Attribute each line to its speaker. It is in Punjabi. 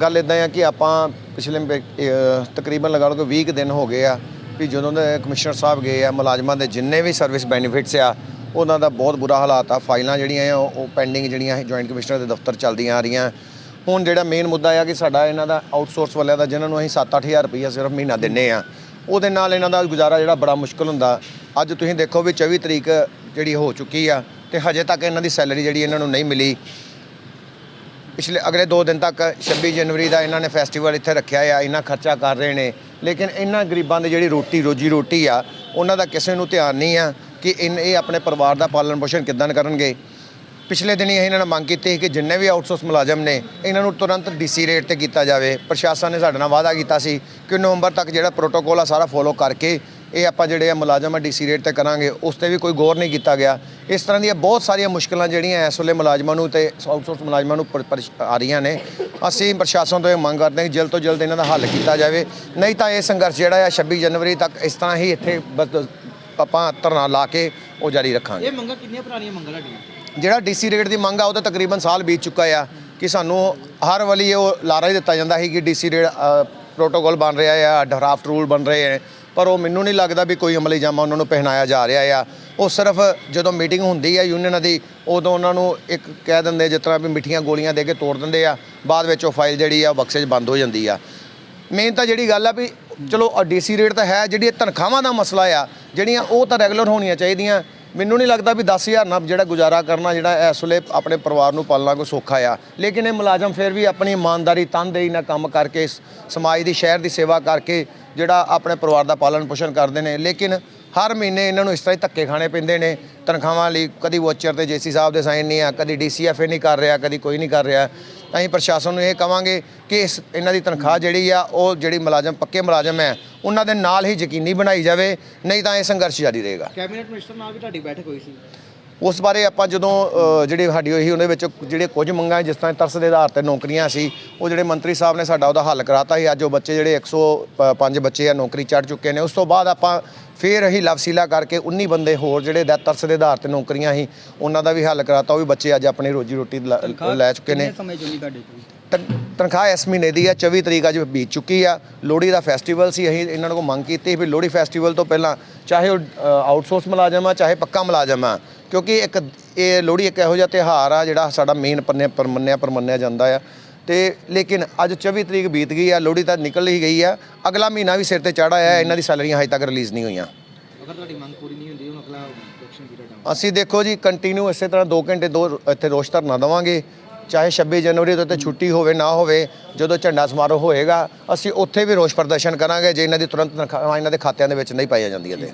Speaker 1: ਗੱਲ ਇਦਾਂ ਆ ਕਿ ਆਪਾਂ ਪਿਛਲੇ ਤਕਰੀਬਨ ਲਗਾ ਲਓ ਕਿ 20 ਕੁ ਦਿਨ ਹੋ ਗਏ ਆ ਵੀ ਜਦੋਂ ਦੇ ਕਮਿਸ਼ਨਰ ਸਾਹਿਬ ਗਏ ਆ, ਮੁਲਾਜ਼ਮਾਂ ਦੇ ਜਿੰਨੇ ਵੀ ਸਰਵਿਸ ਬੈਨੀਫਿਟਸ ਆ, ਉਹਨਾਂ ਦਾ ਬਹੁਤ ਬੁਰਾ ਹਾਲਾਤ ਆ। ਫਾਈਲਾਂ ਜਿਹੜੀਆਂ ਆ, ਉਹ ਉਹ ਪੈਂਡਿੰਗ ਜਿਹੜੀਆਂ ਜੁਆਇੰਟ ਕਮਿਸ਼ਨਰ ਦੇ ਦਫ਼ਤਰ ਚੱਲਦੀਆਂ ਆ ਰਹੀਆਂ। ਹੁਣ ਜਿਹੜਾ ਮੇਨ ਮੁੱਦਾ ਆ ਕਿ ਸਾਡਾ ਇਹਨਾਂ ਦਾ ਆਊਟਸੋਰਸ ਵਾਲਿਆਂ ਦਾ, ਜਿਨ੍ਹਾਂ ਨੂੰ ਅਸੀਂ 7-8000 ਰੁਪਈਆ ਸਿਰਫ ਮਹੀਨਾ ਦਿੰਨੇ ਆ, ਉਹਦੇ ਨਾਲ ਇਹਨਾਂ ਦਾ ਗੁਜ਼ਾਰਾ ਜਿਹੜਾ ਬੜਾ ਮੁਸ਼ਕਲ ਹੁੰਦਾ। ਅੱਜ ਤੁਸੀਂ ਦੇਖੋ ਵੀ 24 ਤਰੀਕ ਜਿਹੜੀ ਹੋ ਚੁੱਕੀ ਆ, ਤੇ ਹਜੇ ਤੱਕ ਇਹਨਾਂ ਦੀ ਸੈਲਰੀ ਜਿਹੜੀ ਇਹਨਾਂ ਨੂੰ ਨਹੀਂ ਮਿਲੀ। ਪਿਛਲੇ ਅਗਲੇ 2 ਦਿਨ ਤੱਕ 26 ਜਨਵਰੀ ਦਾ ਇਹਨਾਂ ਨੇ ਫੈਸਟੀਵਲ ਇੱਥੇ ਰੱਖਿਆ ਆ, ਇੰਨਾ ਖਰਚਾ ਕਰ ਰਹੇ ਨੇ। ਲੇਕਿਨ ਇਹਨਾਂ ਗਰੀਬਾਂ ਦੀ ਜਿਹੜੀ ਰੋਟੀ ਰੋਜੀ ਰੋਟੀ ਆ, ਉਹਨਾਂ ਦਾ ਕਿਸੇ ਨੂੰ ਧਿਆਨ ਨਹੀਂ ਆ ਕਿ ਇਨ, ਇਹ ਆਪਣੇ ਪਰਿਵਾਰ ਦਾ ਪਾਲਣ ਪੋਸ਼ਣ ਕਿੱਦਾਂ ਕਰਨਗੇ। ਪਿਛਲੇ ਦਿਨੀ ਅਸੀਂ ਇਹਨਾਂ ਨੇ ਮੰਗ ਕੀਤੀ ਸੀ ਕਿ ਜਿੰਨੇ ਵੀ ਆਊਟਸੋਰਸ ਮੁਲਾਜ਼ਮ ਨੇ, ਇਹਨਾਂ ਨੂੰ ਤੁਰੰਤ ਡੀਸੀ ਰੇਟ ਤੇ ਕੀਤਾ ਜਾਵੇ। ਪ੍ਰਸ਼ਾਸਨ ਨੇ ਸਾਡੇ ਨਾਲ ਵਾਅਦਾ ਕੀਤਾ ਸੀ ਕਿ ਨਵੰਬਰ ਤੱਕ ਜਿਹੜਾ ਪ੍ਰੋਟੋਕੋਲ ਆ, ਸਾਰਾ ਫੋਲੋ ਕਰਕੇ ਇਹ ਆਪਾਂ ਜਿਹੜੇ ਆ ਮੁਲਾਜ਼ਮ ਆ ਡੀਸੀ ਰੇਟ ਤੇ ਕਰਾਂਗੇ ਉਸ ਤੇ ਵੀ ਕੋਈ ਗੌਰ ਨਹੀਂ ਕੀਤਾ ਗਿਆ। ਇਸ ਤਰ੍ਹਾਂ ਦੀਆਂ ਬਹੁਤ ਸਾਰੀਆਂ ਮੁਸ਼ਕਲਾਂ ਜਿਹੜੀਆਂ ਇਸ ਵੇਲੇ ਮੁਲਾਜ਼ਮਾਂ ਨੂੰ ਤੇ ਆਊਟਸੋਰਸ ਮੁਲਾਜ਼ਮਾਂ ਨੂੰ ਆ ਰਹੀਆਂ ਨੇ। ਅਸੀਂ ਪ੍ਰਸ਼ਾਸਨ ਤੋਂ ਇਹ ਮੰਗ ਕਰਦੇ ਹਾਂ ਕਿ ਜਲਦ ਤੋਂ ਜਲਦ ਇਹਨਾਂ ਦਾ ਹੱਲ ਕੀਤਾ ਜਾਵੇ। ਨਹੀਂ ਤਾਂ ਇਹ ਸੰਘਰਸ਼ ਜਿਹੜਾ ਆ 26 ਜਨਵਰੀ ਤੱਕ ਇਸ ਤਰ੍ਹਾਂ ਹੀ ਇੱਥੇ ਬਸ ਆਪਾਂ ਧਰਨਾ ਲਾ ਕੇ ਉਹ ਜਾਰੀ ਰੱਖਾਂਗੇ।
Speaker 2: ਇਹ ਮੰਗਾਂ ਕਿੰਨੀਆਂ ਪੁਰਾਣੀਆਂ ਮੰਗਾਂ ਤੁਹਾਡੀਆਂ?
Speaker 1: ਜਿਹੜਾ ਡੀਸੀ ਰੇਟ ਦੀ ਮੰਗ ਆ ਉਹ ਤਾਂ ਤਕਰੀਬਨ ਸਾਲ ਬੀਤ ਚੁੱਕਾ ਆ ਕਿ ਸਾਨੂੰ ਹਰ ਵਾਰੀ ਉਹ ਲਾਰਾ ਹੀ ਦਿੱਤਾ ਜਾਂਦਾ ਸੀ ਕਿ ਡੀਸੀ ਰੇਟ ਪ੍ਰੋਟੋਕਾਲ ਬਣ ਰਿਹਾ ਆ ਡਰਾਫਟ ਰੂਲ ਬਣ ਰਹੇ ਆ। ਪਰ ਉਹ ਮੈਨੂੰ ਨਹੀਂ ਲੱਗਦਾ ਵੀ ਕੋਈ ਅਮਲੀ ਜਾਮਾ ਉਹਨਾਂ ਨੂੰ ਪਹਿਨਾਇਆ ਜਾ ਰਿਹਾ ਆ। ਉਹ ਸਿਰਫ ਜਦੋਂ ਮੀਟਿੰਗ ਹੁੰਦੀ ਆ ਯੂਨੀਅਨਾਂ ਦੀ, ਉਦੋਂ ਉਹਨਾਂ ਨੂੰ ਇੱਕ ਕਹਿ ਦਿੰਦੇ ਜਿਸ ਤਰ੍ਹਾਂ ਵੀ ਮਿੱਠੀਆਂ ਗੋਲੀਆਂ ਦੇ ਕੇ ਤੋੜ ਦਿੰਦੇ ਆ। ਬਾਅਦ ਵਿੱਚ ਉਹ ਫਾਈਲ ਜਿਹੜੀ ਆ ਬਕਸੇ 'ਚ ਬੰਦ ਹੋ ਜਾਂਦੀ ਆ। ਮੇਨ ਤਾਂ ਜਿਹੜੀ ਗੱਲ ਆ ਵੀ ਚਲੋ ਡੀਸੀ ਰੇਟ ਤਾਂ ਹੈ ਜਿਹੜੀ ਤਨਖਾਹਾਂ ਦਾ ਮਸਲਾ ਆ, ਜਿਹੜੀਆਂ ਉਹ ਤਾਂ ਰੈਗੂਲਰ ਹੋਣੀਆਂ ਚਾਹੀਦੀਆਂ। ਮੈਨੂੰ ਨਹੀਂ ਲੱਗਦਾ ਵੀ 10000 ਨਾਲ ਜਿਹੜਾ ਗੁਜ਼ਾਰਾ ਕਰਨਾ, ਜਿਹੜਾ ਇਸ ਵੇਲੇ ਆਪਣੇ ਪਰਿਵਾਰ ਨੂੰ ਪਾਲਣਾ ਕੋਈ ਸੌਖਾ ਆ। ਲੇਕਿਨ ਇਹ ਮੁਲਾਜ਼ਮ ਫਿਰ ਵੀ ਆਪਣੀ ਇਮਾਨਦਾਰੀ, ਤਨਦੇਹੀ ਨਾਲ ਕੰਮ ਕਰਕੇ ਸਮਾਜ ਦੀ, ਸ਼ਹਿਰ ਦੀ ਸੇਵਾ ਕਰਕੇ ਜਿਹੜਾ ਆਪਣੇ ਪਰਿਵਾਰ ਦਾ ਪਾਲਣ ਪੋਸ਼ਣ ਕਰਦੇ ਨੇ। ਲੇਕਿਨ ਹਰ ਮਹੀਨੇ ਇਹਨਾਂ ਨੂੰ ਇਸ ਤਰ੍ਹਾਂ ਹੀ ਧੱਕੇ ਖਾਣੇ ਪੈਂਦੇ ਨੇ। ਤਨਖਾਹਾਂ ਲਈ ਕਦੀ ਵੋਚਰ ਤੇ ਜੇਸੀ ਸਾਹਿਬ ਦੇ ਸਾਈਨ ਨਹੀਂ ਆ, ਕਦੀ ਡੀਸੀਐਫ ਨਹੀਂ ਕਰ ਰਿਹਾ, ਕਦੀ ਕੋਈ ਨਹੀਂ ਕਰ ਰਿਹਾ। ਅਸੀਂ ਪ੍ਰਸ਼ਾਸਨ ਨੂੰ ਇਹ ਕਵਾਂਗੇ ਕਿ ਇਸ, ਇਹਨਾਂ ਦੀ ਤਨਖਾਹ ਜਿਹੜੀ ਆ, ਉਹ ਜਿਹੜੀ ਮੁਲਾਜ਼ਮ, ਪੱਕੇ ਮੁਲਾਜ਼ਮ ਹੈ ਉਹਨਾਂ ਦੇ ਨਾਲ ਹੀ ਯਕੀਨੀ ਬਣਾਈ ਜਾਵੇ ਨਹੀਂ ਤਾਂ ਇਹ ਸੰਘਰਸ਼ ਜਾਰੀ ਰਹੇਗਾ।
Speaker 2: ਕੈਬਨਿਟ ਮਿਨਿਸਟਰ ਨਾਲ ਵੀ ਤੁਹਾਡੀ ਬੈਠਕ ਹੋਈ ਸੀ।
Speaker 1: ਉਸ ਬਾਰੇ ਆਪਾਂ ਜਦੋਂ ਜਿਹੜੀ ਸਾਡੀ ਹੋਈ ਉਹਦੇ ਵਿੱਚ ਜਿਹੜੇ ਕੁਝ ਮੰਗਾਂ ਜਿਸ ਤਰ੍ਹਾਂ ਤਰਸ ਦੇ ਆਧਾਰ ਤੇ ਨੌਕਰੀਆਂ ਸੀ ਉਹ ਜਿਹੜੇ ਮੰਤਰੀ ਸਾਹਿਬ ਨੇ ਸਾਡਾ ਉਹਦਾ ਹੱਲ ਕਰਾਤਾ ਸੀ। ਅੱਜ ਉਹ ਬੱਚੇ ਜਿਹੜੇ 105 ਬੱਚੇ ਆ ਨੌਕਰੀ ਚੜ ਚੁੱਕੇ ਨੇ। ਉਸ ਤੋਂ ਬਾਅਦ ਆਪਾਂ ਫੇਰ ਅਸੀਂ ਲਵਸੀਲਾ ਕਰਕੇ 19 ਬੰਦੇ ਹੋਰ ਜਿਹੜੇ ਦਾ ਤਰਸ ਦੇ ਆਧਾਰ ਤੇ ਨੌਕਰੀਆਂ ਸੀ ਉਹਨਾਂ ਦਾ ਵੀ ਹੱਲ ਕਰਾਤਾ। ਉਹ ਵੀ ਬੱਚੇ ਅੱਜ ਆਪਣੀ ਰੋਜੀ ਰੋਟੀ ਲ- ਚੁੱਕੇ ਨੇ।
Speaker 2: ਸਮੇਂ ਤੁਹਾਡੇ
Speaker 1: ਤਨਖਾਹ ਇਸ ਮਹੀਨੇ ਦੀ ਆ 24 ਤਰੀਕ ਅੱਜ ਬੀਤ ਚੁੱਕੀ ਆ। ਲੋਹੜੀ ਦਾ ਫੈਸਟੀਵਲ ਸੀ ਅਸੀਂ ਇਹਨਾਂ ਨੂੰ ਮੰਗ ਕੀਤੀ ਵੀ ਲੋਹੜੀ ਫੈਸਟੀਵਲ ਤੋਂ ਪਹਿਲਾਂ ਚਾਹੇ ਉਹ ਆਊਟਸੋਰਸ ਮੁਲਾਜ਼ਮ ਆ ਚਾਹੇ ਪੱਕਾ ਮੁਲਾਜ਼ਮ ਆ ਕਿਉਂਕਿ ਇੱਕ ਇਹ ਲੋਹੜੀ ਇੱਕ ਇਹੋ ਜਿਹਾ ਤਿਉਹਾਰ ਆ ਜਿਹੜਾ ਸਾਡਾ ਮੇਨ ਪੰਨੇ ਪਰ ਮੰਨਿਆ ਪਰ ਮੰਨਿਆ ਜਾਂਦਾ ਆ। ਤੇ ਲੇਕਿਨ ਅੱਜ 24 ਤਰੀਕ ਬੀਤ ਗਈ ਆ ਲੋਹੜੀ ਤਾਂ ਨਿਕਲ ਹੀ ਗਈ ਆ। ਅਗਲਾ ਮਹੀਨਾ ਵੀ ਸਿਰ ਤੇ ਚੜਾ ਆ ਇਹਨਾਂ ਦੀ ਸੈਲਰੀਆਂ ਹਜੇ ਤੱਕ ਰਿਲੀਜ਼ ਨਹੀਂ ਹੋਈਆਂ।
Speaker 2: ਅਗਰ ਤੁਹਾਡੀ ਮੰਗ ਪੂਰੀ ਨਹੀਂ ਹੁੰਦੀ ਹੁਣ ਅਗਲਾ ਇਲੈਕਸ਼ਨ ਪੀਰੀਅਡ ਆਉਂਦਾ
Speaker 1: ਅਸੀਂ ਦੇਖੋ ਜੀ ਕੰਟੀਨਿਊ ਇਸੇ ਤਰ੍ਹਾਂ 2 ਘੰਟੇ ਦੋ ਇੱਥੇ ਰੋਸ਼ ਧਰਨਾ ਦੇਵਾਂਗੇ। ਚਾਹੇ 26 ਜਨਵਰੀ ਤੋਂ ਤੇ ਛੁੱਟੀ ਹੋਵੇ, ਨਾ ਹੋਵੇ, ਜਦੋਂ ਝੰਡਾ ਸਮਾਰੋਹ ਹੋਏਗਾ, ਅਸੀਂ ਉੱਥੇ ਵੀ ਰੋਸ਼ ਪ੍ਰਦਰਸ਼ਨ ਕਰਾਂਗੇ, ਜੇ ਇਹਨਾਂ ਦੀ ਤੁਰੰਤ ਤਨਖਾਹਾਂ ਇਹਨਾਂ ਦੇ ਖਾਤਿਆਂ ਦੇ ਵਿੱਚ ਨਹੀਂ ਪਾਈਆਂ ਜਾਂਦੀਆਂ ਤੇ।